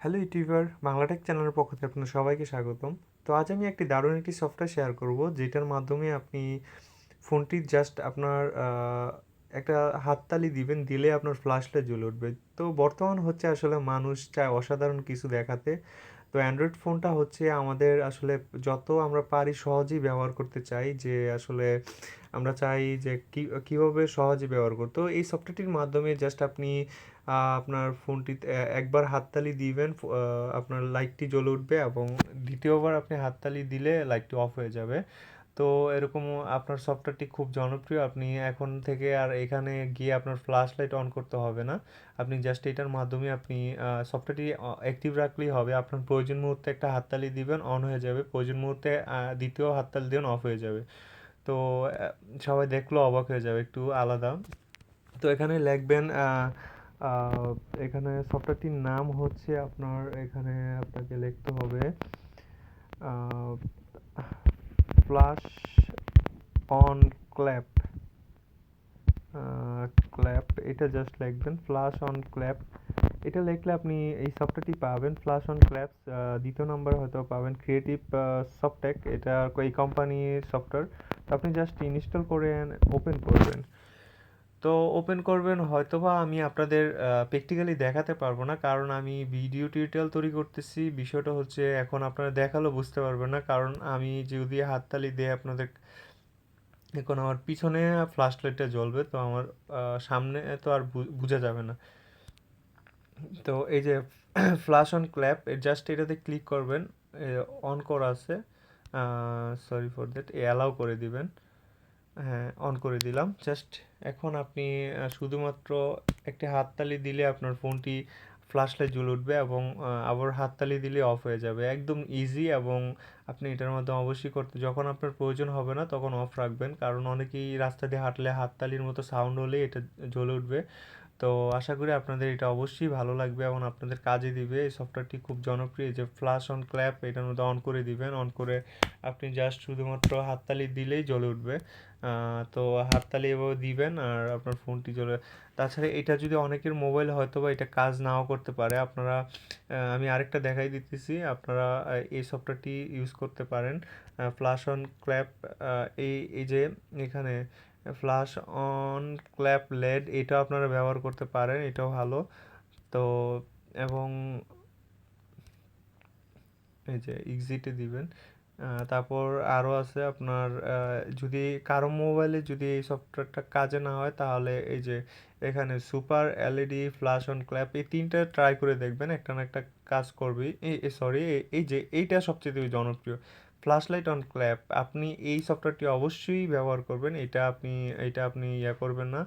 Hello YouTuber Bangla Tech চ্যানেলের পক্ষ থেকে আপনাদের সবাইকে স্বাগতম। তো আজ আমি একটি দারুণ একটি সফটওয়্যার শেয়ার করব, যেটার মাধ্যমে আপনি ফোনটির জাস্ট আপনার একটা হাততালি দিবেন, দিলে আপনার ফ্ল্যাশটা জ্বলে উঠবে। তো বর্তমান হচ্ছে আসলে মানুষ চায় অসাধারণ কিছু দেখাতে। তো অ্যান্ড্রয়েড ফোনটা হচ্ছে আমাদের আসলে যত আমরা পারি সহজেই ব্যবহার করতে চাই, যে আসলে আমরা চাই যে কীভাবে সহজে ব্যবহার করতে। এই সফটওয়্যারটির মাধ্যমে জাস্ট আপনি আপনার ফোনটিতে একবার হাততালি দিবেন আপনার লাইটটি জ্বলে উঠবে এবং দ্বিতীয়বার আপনি হাততালি দিলে লাইটটি অফ হয়ে যাবে। তো এরকম আপনার সফটওয়্যারটি খুব জনপ্রিয়। আপনি এখন থেকে আর এখানে গিয়ে আপনার ফ্ল্যাশ লাইট অন করতে হবে না। আপনি জাস্ট এটার মাধ্যমে আপনি সফটওয়্যারটি অ্যাক্টিভ রাখলেই হবে। আপনার প্রয়োজন মুহূর্তে একটা হাততালি দিবেন, অন হয়ে যাবে। প্রয়োজন মুহূর্তে দ্বিতীয় হাততালি দিবেন, অফ হয়ে যাবে। তো সবাই দেখলেও অবাক হয়ে যাবে, একটু আলাদা। তো এখানে লিখবেন এখানে সফটওয়্যারটির নাম হচ্ছে আপনার, এখানে আপনাকে লিখতে হবে ফ্লাশ অন ক্ল্যাপ ক্ল্যাপ এটা জাস্ট লিখবেন ফ্লাশ অন ক্ল্যাপ এটা লিখলে আপনি এই সফটওয়্যারটি পাবেন ফ্লাশ অন ক্ল্যাপস দ্বিতীয় নাম্বার হয়তো পাবেন ক্রিয়েটিভ সফটেক এটা এই কোম্পানির সফটওয়্যার আপনি জাস্ট ইনস্টল করে ওপেন করবেন। তো ওপেন করবেন, হয়তোবা আমি আপনাদের প্র্যাকটিক্যালি দেখাতে পারব না। কারণ আমি ভিডিও টিউটোরিয়াল তৈরি করতেছি। বিষয়টা হচ্ছে, এখন আপনারা দেখালেও বুঝতে পারবেন না। কারণ আমি যদি হাততালি দিয়ে আপনাদের, এখন আমার পিছনে ফ্ল্যাশ লাইটটা জ্বলবে, তো আমার সামনে তো আর বোঝা যাবে না। তো এই যে ফ্ল্যাশ অন ক্ল্যাপ জাস্ট এটাতে ক্লিক করবেন। অন করা আছে। সরি ফর দ্যাট এ অ্যালাউ করে দিবেন। হ্যাঁ অন করে দিলাম। জাস্ট এখন আপনি শুধুমাত্র একটি হাততালি দিলে আপনার ফোনটি ফ্ল্যাশ লাইট জ্বলে উঠবে এবং আবার হাততালি দিলে অফ হয়ে যাবে। একদম ইজি এবং আপনি এটার মাধ্যমে অবশ্যই করতে, যখন আপনার প্রয়োজন হবে না, তখন অফ রাখবেন। কারণ অনেকেই রাস্তা দিয়ে হাঁটলে হাততালির মতো সাউন্ড হলেই এটা জ্বলে উঠবে। তো আশা করি আপনাদের এটা অবশ্যই ভালো লাগবে এবং আপনাদের কাজে দিবে। এই সফটওয়্যারটি খুব জনপ্রিয় যে ফ্ল্যাশ অন ক্ল্যাপ এটার মধ্যে অন করে দিবেন। অন করে আপনি জাস্ট শুধুমাত্র হাততালি দিলেই জ্বলে উঠবে। তো হাততালি এভাবে দিবেন আর আপনার ফোনটি জ্বলে। তাছাড়া এটা যদি অনেকের মোবাইল হয়তো বা এটা কাজ নাও করতে পারে, আপনারা আমি আরেকটা দেখাই দিতেছি। আপনারা এই সফটওয়্যারটি ইউজ করতে পারেন। ফ্ল্যাশ অন ক্ল্যাপ এই এই যে এখানে ফ্ল্যাশ অন ক্ল্যাপ লেড এটা আপনারা ব্যবহার করতে পারেন, এটাও ভালো। তো, এবং এই যে এক্সিটে দিবেন। তারপর আরও আছে আপনার যদি কারও মোবাইলে যদি এই সফটওয়্যারটা কাজে না হয়, তাহলে এই যে এখানে super LED flash on clap এই তিনটা ট্রাই করে দেখবেন, একটা না একটা কাজ করবে এই সরি এই যে এইটা সবচেয়ে জনপ্রিয়। ফ্ল্যাশ লাইট অন ক্ল্যাপ আপনি এই সফটওয়্যারটি অবশ্যই ব্যবহার করবেন। এটা আপনি এটা আপনি ইয়া করবেন না।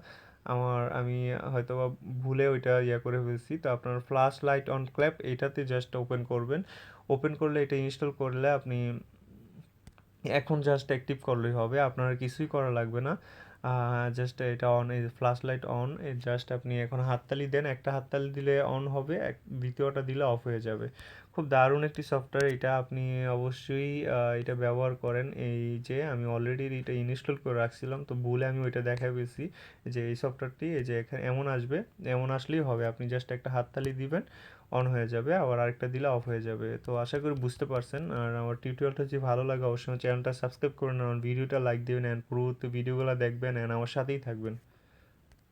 আমার, আমি হয়তো বা ভুলে ওইটা ইয়া করে ফেলছি। তো আপনার ফ্ল্যাশ লাইট অন ক্ল্যাপ এটাতে জাস্ট ওপেন করবেন। ওপেন করলে এটা ইনস্টল করলে আপনি এখন জাস্ট অ্যাক্টিভ করলেই হবে। আপনার কিছুই করা লাগবে না। জাস্ট এটা অন এই ফ্ল্যাশ লাইট অন জাস্ট আপনি এখন হাততালি দেন। একটা হাততালি দিলে অন হবে, এক, দ্বিতীয়টা দিলে অফ হয়ে যাবে। খুব দারুণ একটি সফটওয়্যার এটা আপনি অবশ্যই এটা ব্যবহার করেন। এই যে আমি অলরেডি এটা ইনস্টল করে রাখছিলাম, তো ভুলে আমি ওইটা দেখা পেয়েছি যে এই সফটওয়্যারটি এই যে এখানে এমন আসবে, এমন আসলেই হবে। আপনি জাস্ট একটা হাততালি দিবেন অন হয়ে যাবে, আবার আরেকটা দিলে অফ হয়ে যাবে। তো আশা করি বুঝতে পারছেন। আর আমার টিউটোরিয়ালটা যদি ভালো লাগে, অবশ্যই চ্যানেলটা সাবস্ক্রাইব করুন আমার ভিডিওটা লাইক দেবেন অ্যান্ড পুরো ভিডিওগুলো দেখবেন অ্যান্ড আমার সাথেই থাকবেন।